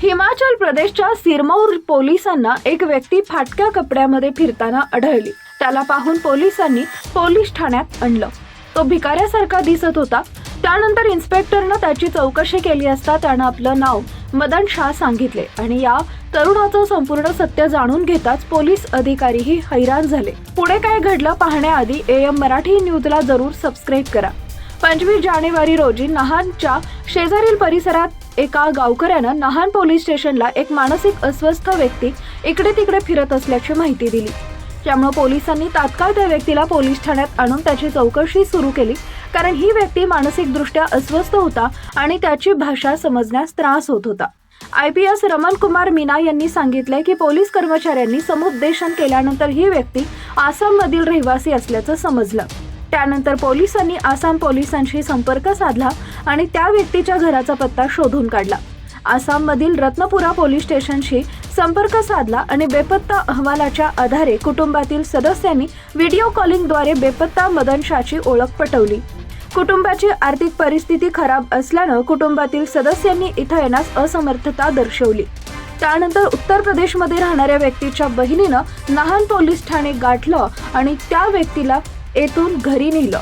हिमाचल प्रदेशच्या सिरमौर पोलिसांना एक व्यक्ती फाटक्या कपड्यामध्ये फिरताना आढळली. त्याला पाहून पोलिसांनी पोलीस ठाण्यात आणलं. तो भिकाऱ्यासारखा दिसत होता. त्यानंतर इन्स्पेक्टरनं त्याची चौकशी केली असता त्यानं आपलं नाव मदन शाह सांगितले आणि या तरुणाचं संपूर्ण सत्य जाणून घेताच पोलीस अधिकारीही हैराण झाले. पुढे काय घडलं पाहण्याआधी ए एम मराठी न्यूजला जरूर सबस्क्राईब करा. पंचवीस जानेवारी रोजी नहानच्या शेजारील परिसरात एका गावकऱ्यानं नहान पोलीस स्टेशनला एक मानसिक अस्वस्थ व्यक्ती इकडे तिकडे फिरत असल्याची माहिती दिली. त्यामुळे पोलिसांनी तात्काळ त्या व्यक्तीला पोलीस ठाण्यात आणून त्याची चौकशी सुरू केली कारण ही व्यक्ती मानसिकदृष्ट्या अस्वस्थ होता आणि त्याची भाषा समजण्यास त्रास होत होता. I P S Raman Kumar Meena यांनी सांगितलंय की पोलीस कर्मचाऱ्यांनी समुपदेशन केल्यानंतर ही व्यक्ती आसाममधील रहिवासी असल्याचं समजलं. त्यानंतर पोलिसांनी आसाम पोलिसांशी संपर्क साधला आणि त्या व्यक्तीच्या घराचा पत्ता शोधून काढला. आसाममधील रत्नपुरा पोलीस स्टेशनशी संपर्क साधला आणि बेपत्ता अहवालाच्या आधारे कुटुंबातील सदस्यांनी व्हिडिओ कॉलिंगद्वारे बेपत्ता मदन शाची ओळख पटवली. कुटुंबाची आर्थिक परिस्थिती खराब असल्यानं कुटुंबातील सदस्यांनी इथं येण्यास असमर्थता दर्शवली. त्यानंतर उत्तर प्रदेशमध्ये राहणाऱ्या व्यक्तीच्या बहिणीनं नहान पोलीस ठाणे गाठलं आणि त्या व्यक्तीला येथून घरी नेलं.